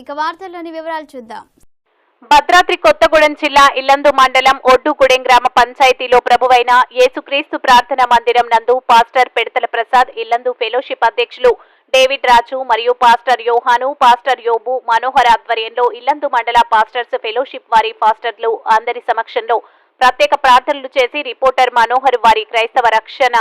ఇక వార్తల్లోని వివరాలు చూద్దాం. భద్రాద్రి కొత్తగూడెం జిల్లా ఇల్లందు మండలం ఒడ్డుగూడెం గ్రామ పంచాయతీలో ప్రభువైన యేసుక్రీస్తు ప్రార్థన మందిరం నందు పాస్టర్ పెడతల ప్రసాద్ ఇల్లందు ఫెలోషిప్ అధ్యక్షులు డేవిడ్ రాజు మరియు పాస్టర్ యోహాను పాస్టర్ యోబు మనోహర్ ఆధ్వర్యంలో ఇల్లందు మండల పాస్టర్స్ ఫెలోషిప్ వారి పాస్టర్లు అందరి సమక్షంలో ప్రత్యేక ప్రార్థనలు చేసి రిపోర్టర్ మనోహర్ వారి క్రైస్తవ రక్షణ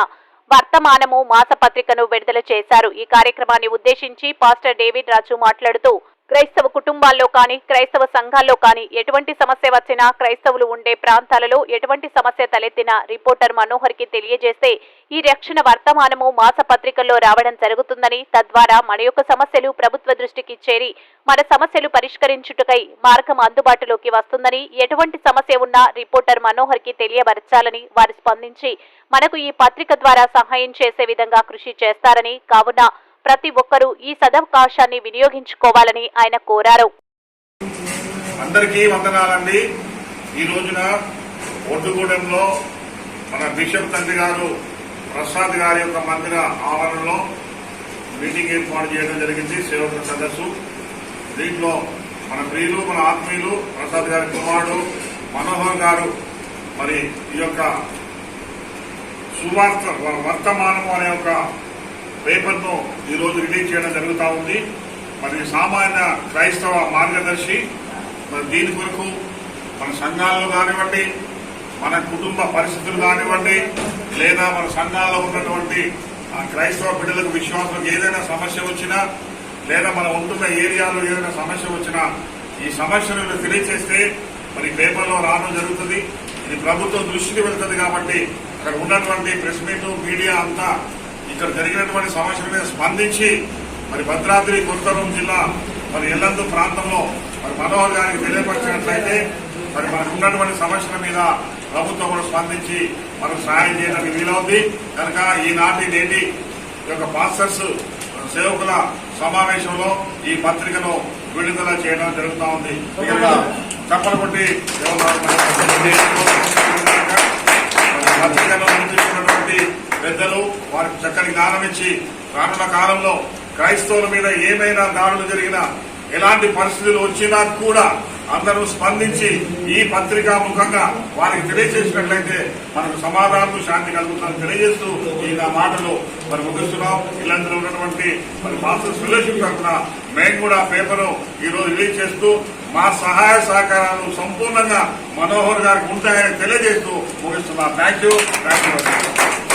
వర్తమానము మాసపత్రికను విడుదల చేశారు. ఈ కార్యక్రమాన్ని ఉద్దేశించి పాస్టర్ డేవిడ్ రాజు మాట్లాడుతూ క్రైస్తవ కుటుంబాల్లో కానీ క్రైస్తవ సంఘాల్లో కానీ ఎటువంటి సమస్య వచ్చినా క్రైస్తవులు ఉండే ప్రాంతాలలో ఎటువంటి సమస్య తలెత్తినా రిపోర్టర్ మనోహర్కి తెలియజేస్తే ఈ రక్షణ వర్తమానము మాసపత్రికల్లో రావడం జరుగుతుందని తద్వారా మన యొక్క సమస్యలు ప్రభుత్వ దృష్టికి చేరి మన సమస్యలు పరిష్కరించుటకై మార్గం అందుబాటులోకి వస్తుందని ఎటువంటి సమస్య ఉన్నా రిపోర్టర్ మనోహర్కి తెలియపరచాలని వారు స్పందించి మనకు ఈ పత్రిక ద్వారా సహాయం చేసే విధంగా కృషి చేస్తారని కావున ప్రతి ఒక్కరూ ఈ సదవకాశాన్ని వినియోగించుకోవాలని ఆయన కోరారు. అందరికీ వందనాలండి. ఈ రోజున ఒడ్డుగూడెంలో మన బిషప్ తండ్రి గారు ప్రసాద్ గారి యొక్క మందిర ఆవరణలో మీటింగ్ ఏర్పాటు చేయడం జరిగింది. సేవకుల సదస్సు. దీంట్లో మన ప్రియులు మన ఆత్మీయులు ప్రసాద్ గారి కుమారుడు మనోహర్ గారు మరి ఈ యొక్క సువార్త వర్తమానం అనే ఒక పేపర్ను ఈరోజు రిలీజ్ చేయడం జరుగుతూ ఉంది. మరి సామాన్య క్రైస్తవ మార్గదర్శి మరి దీని కొరకు మన సంఘాల్లో కానివ్వండి మన కుటుంబ పరిస్థితులు కానివ్వండి లేదా మన సంఘాల్లో ఉన్నటువంటి క్రైస్తవ బిడ్డలకు విశ్వాసులకు ఏదైనా సమస్య వచ్చినా లేదా మనం ఉంటున్న ఏరియాలో ఏదైనా సమస్య వచ్చినా ఈ సమస్యను తెలియచేస్తే మరి పేపర్లో రావడం జరుగుతుంది. ఇది ప్రభుత్వం దృష్టికి వెళ్తుంది కాబట్టి అక్కడ ఉన్నటువంటి ప్రెస్ మీట్ మీడియా అంతా ఇక్కడ జరిగినటువంటి సమస్యల మీద స్పందించి మరి భద్రాద్రి కొత్తగూడెం జిల్లా మరి ఎల్లందు ప్రాంతంలో మరి మనోహర్ గారికి తెలియపరిచినట్లయితే మరి మనకు ఉన్నటువంటి సమస్యల మీద ప్రభుత్వం కూడా స్పందించి మనకు సహాయం చేయడానికి వీలవుతుంది కనుక ఈనాటి నేటి ఈ యొక్క పాస్టర్స్ సేవకుల సమావేశంలో ఈ పత్రికను విడుదల చేయడం జరుగుతూ ఉంది. చప్పలు పత్రికను పెద్దలు వారికి చక్కని జ్ఞానం ఇచ్చి రానున్న కాలంలో క్రైస్తవుల మీద ఏమైనా దాడులు జరిగినా ఎలాంటి పరిస్థితులు వచ్చినా కూడా అందరూ స్పందించి ఈ పత్రికా ముఖంగా వారికి తెలియజేసినట్లయితే మనకు సమాధానం శాంతి కలుగుతుందని తెలియజేస్తూ ఈ నా మాటలు మరి ముగిస్తున్నాం. ఇలాంటిలో ఉన్నటువంటి మరి మాస్టర్ ఫెలోషిప్ తరఫున మేము కూడా పేపర్ ఈ రోజు రిలీజ్ చేస్తూ మా సహాయ సహకారాలు సంపూర్ణంగా మనోహర్ గారికి ఉంటాయని తెలియజేస్తూ ముగిస్తున్నాం. Thank you. Thank you.